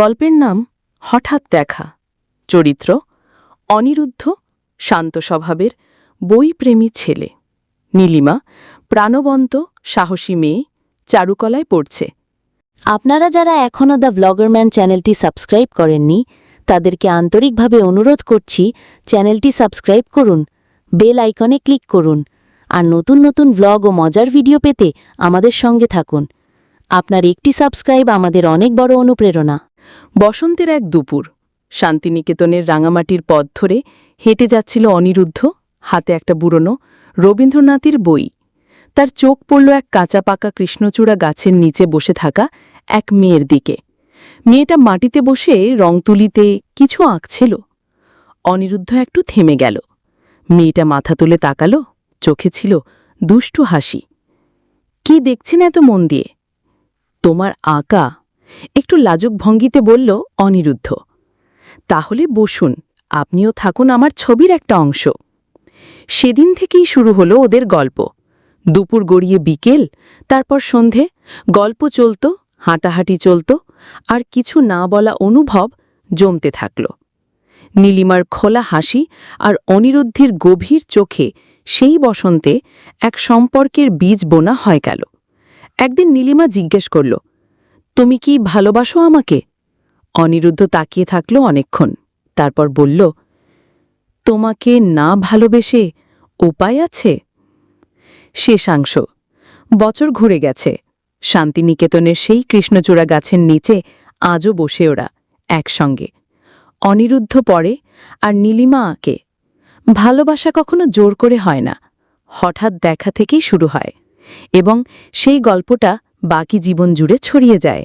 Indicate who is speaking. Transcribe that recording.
Speaker 1: গল্পের নাম হঠাৎ দেখা। চরিত্র অনিরুদ্ধ, শান্ত স্বভাবের বইপ্রেমী ছেলে। নীলিমা প্রাণবন্ত, সাহসী মেয়ে, চারুকলায় পড়ছে।
Speaker 2: আপনারা যারা এখনও দ্য ভ্লগারম্যান চ্যানেলটি সাবস্ক্রাইব করেননি, তাদেরকে আন্তরিকভাবে অনুরোধ করছি চ্যানেলটি সাবস্ক্রাইব করুন, বেল আইকনে ক্লিক করুন, আর নতুন নতুন ভ্লগ ও মজার ভিডিও পেতে আমাদের সঙ্গে থাকুন। আপনার একটি সাবস্ক্রাইব আমাদের অনেক বড় অনুপ্রেরণা।
Speaker 1: বসন্তের এক দুপুর, শান্তিনিকেতনের রাঙামাটির পথ ধরে হেঁটে যাচ্ছিল অনিরুদ্ধ, হাতে একটা বুড়োনো, রবীন্দ্রনাথের বই। তার চোখ পড়ল এক কাঁচা পাকা কৃষ্ণচূড়া গাছের নিচে বসে থাকা এক মেয়ের দিকে। মেয়েটা মাটিতে বসে রং তুলিতে কিছু আঁকছিল। অনিরুদ্ধ একটু থেমে গেল। মেয়েটা মাথা তুলে তাকালো, চোখে ছিল দুষ্টু হাসি। কি দেখছেন এত মন দিয়ে? তোমার আঁকা একটু লাজুক ভঙ্গিতে বলল, অনিরুদ্ধ, তাহলে বসুন, আপনিও থাকুন আমার ছবির একটা অংশ। সেদিন থেকেই শুরু হলো ওদের গল্প। দুপুর গড়িয়ে বিকেল, তারপর সন্ধে, গল্প চলত, হাঁটাহাঁটি চলত, আর কিছু না বলা অনুভব জমতে থাকল। নীলিমার খোলা হাসি আর অনিরুদ্ধির গভীর চোখে সেই বসন্তে এক সম্পর্কের বীজ বোনা হয় গেল। একদিন নীলিমা জিজ্ঞেস করল তুমি কি ভালোবাসো আমাকে? অনিরুদ্ধ তাকিয়ে থাকল অনেকক্ষণ, তারপর বলল, তোমাকে না ভালোবেসে উপায় আছে? শেষাংশ বছর ঘুরে গেছে। শান্তিনিকেতনের সেই কৃষ্ণচূড়া গাছের নিচে আজও বসে ওরা, একসঙ্গে। অনিরুদ্ধ পড়ে আর নীলিমা আঁকে ভালোবাসা কখনো জোর করে হয় না, হঠাৎ দেখা থেকেই শুরু হয়। এবং সেই গল্পটা বাকি জীবন জুড়ে ছড়িয়ে যায়।